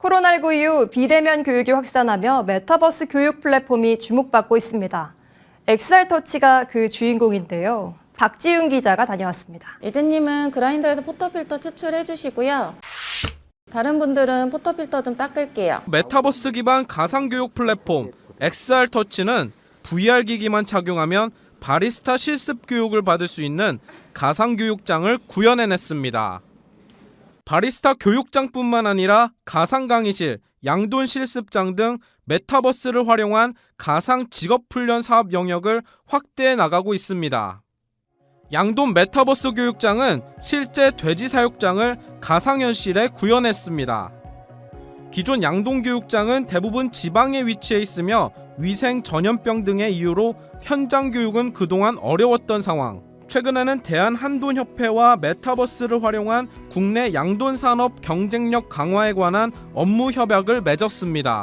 코로나19 이후 비대면 교육이 확산하며 메타버스 교육 플랫폼이 주목받고 있습니다. XR터치가 그 주인공인데요. 박지윤 기자가 다녀왔습니다. 예주님은 그라인더에서 포토필터 추출해 주시고요. 다른 분들은 포토필터 좀 닦을게요. 메타버스 기반 가상교육 플랫폼 XR 터치는 VR 기기만 착용하면 바리스타 실습 교육을 받을 수 있는 가상교육장을 구현해냈습니다. 바리스타 교육장뿐만 아니라 가상 강의실, 양돈 실습장 등 메타버스를 활용한 가상 직업 훈련 사업 영역을 확대해 나가고 있습니다. 양돈 메타버스 교육장은 실제 돼지 사육장을 가상현실에 구현했습니다. 기존 양동 교육장은 대부분 지방에 위치해 있으며 위생 전염병 등의 이유로 현장 교육은 그동안 어려웠던 상황. 최근에는 대한 한돈협회와 메타버스를 활용한 국내 양돈 산업 경쟁력 강화에 관한 업무 협약을 맺었습니다.